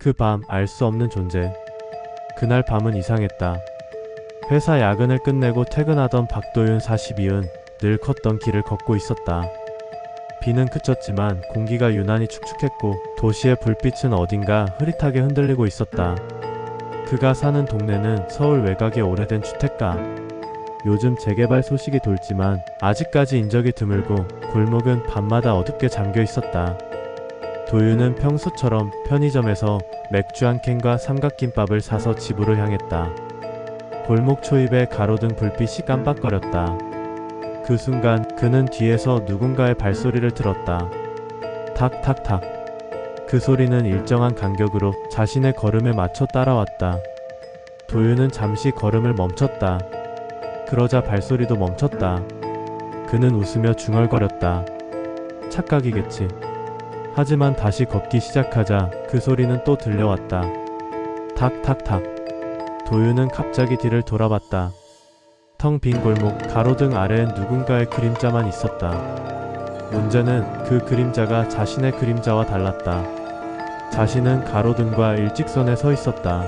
그 밤 알 수 없는 존재. 그날 밤은 이상했다. 회사 야근을 끝내고 퇴근하던 박도윤 42은 늘 걷던 길을 걷고 있었다. 비는 그쳤지만 공기가 유난히 축축했고 도시의 불빛은 어딘가 흐릿하게 흔들리고 있었다. 그가 사는 동네는 서울 외곽의 오래된 주택가. 요즘 재개발 소식이 돌지만 아직까지 인적이 드물고 골목은 밤마다 어둡게 잠겨 있었다. 도윤은 평소처럼 편의점에서 맥주 한 캔과 삼각김밥을 사서 집으로 향했다. 골목 초입에 가로등 불빛이 깜빡거렸다. 그 순간 그는 뒤에서 누군가의 발소리를 들었다. 탁탁탁. 그 소리는 일정한 간격으로 자신의 걸음에 맞춰 따라왔다. 도윤은 잠시 걸음을 멈췄다. 그러자 발소리도 멈췄다. 그는 웃으며 중얼거렸다. 착각이겠지. 하지만 다시 걷기 시작하자 그 소리는 또 들려왔다. 탁탁탁. 도윤은 갑자기 뒤를 돌아봤다. 텅 빈 골목 가로등 아래엔 누군가의 그림자만 있었다. 문제는 그 그림자가 자신의 그림자와 달랐다. 자신은 가로등과 일직선에 서 있었다.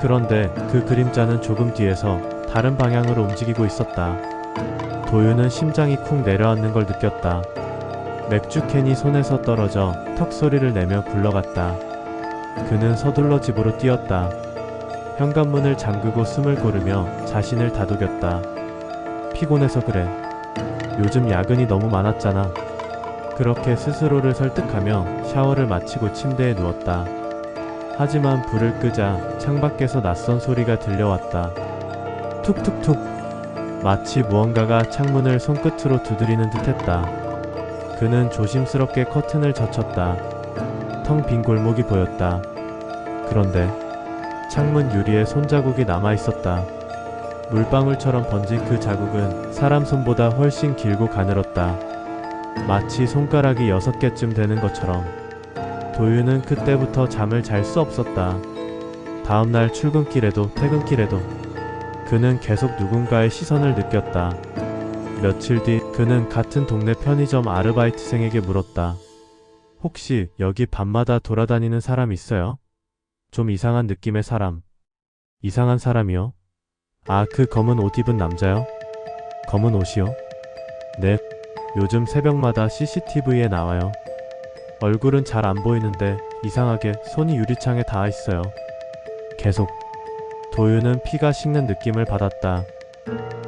그런데 그 그림자는 조금 뒤에서 다른 방향으로 움직이고 있었다. 도윤은 심장이 쿵 내려앉는 걸 느꼈다. 맥주 캔이 손에서 떨어져 턱 소리를 내며 굴러갔다. 그는 서둘러 집으로 뛰었다. 현관문을 잠그고 숨을 고르며 자신을 다독였다. 피곤해서 그래. 요즘 야근이 너무 많았잖아. 그렇게 스스로를 설득하며 샤워를 마치고 침대에 누웠다. 하지만 불을 끄자 창밖에서 낯선 소리가 들려왔다. 툭툭툭. 마치 무언가가 창문을 손끝으로 두드리는 듯 했다. 그는 조심스럽게 커튼을 젖혔다. 텅 빈 골목이 보였다. 그런데 창문 유리에 손자국이 남아 있었다. 물방울처럼 번진 그 자국은 사람 손보다 훨씬 길고 가늘었다. 마치 손가락이 여섯 개쯤 되는 것처럼. 도윤은 그때부터 잠을 잘 수 없었다. 다음날 출근길에도 퇴근길에도 그는 계속 누군가의 시선을 느꼈다. 며칠 뒤 그는 같은 동네 편의점 아르바이트생에게 물었다. 혹시 여기 밤마다 돌아다니는 사람 있어요? 좀 이상한 느낌의 사람. 이상한 사람이요? 아, 그 검은 옷 입은 남자요? 검은 옷이요? 네. 요즘 새벽마다 CCTV에 나와요. 얼굴은 잘 안 보이는데 이상하게 손이 유리창에 닿아 있어요. 계속. 도윤은 피가 식는 느낌을 받았다.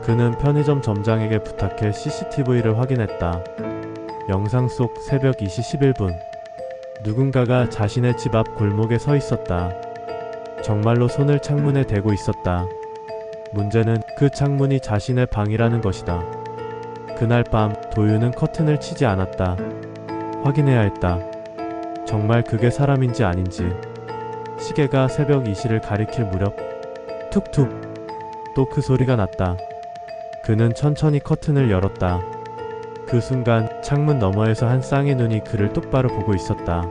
그는 편의점 점장에게 부탁해 CCTV를 확인했다. 영상 속 새벽 2시 11분. 누군가가 자신의 집 앞 골목에 서 있었다. 정말로 손을 창문에 대고 있었다. 문제는 그 창문이 자신의 방이라는 것이다. 그날 밤 도윤은 커튼을 치지 않았다. 확인해야 했다. 정말 그게 사람인지 아닌지. 시계가 새벽 2시를 가리킬 무렵 툭툭 또 그 소리가 났다. 그는 천천히 커튼을 열었다. 그 순간 창문 너머에서 한 쌍의 눈이 그를 똑바로 보고 있었다.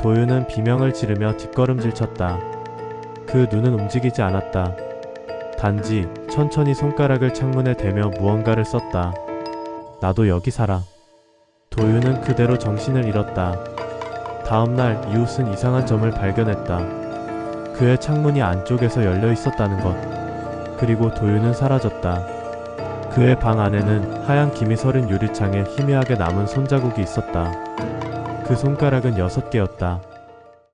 도윤은 비명을 지르며 뒷걸음질 쳤다. 그 눈은 움직이지 않았다. 단지 천천히 손가락을 창문에 대며 무언가를 썼다. 나도 여기 살아. 도윤은 그대로 정신을 잃었다. 다음날 이웃은 이상한 점을 발견했다. 그의 창문이 안쪽에서 열려 있었다는 것. 그리고 도윤은 사라졌다. 그의 방 안에는 하얀 김이 서린 유리창에 희미하게 남은 손자국이 있었다. 그 손가락은 여섯 개였다.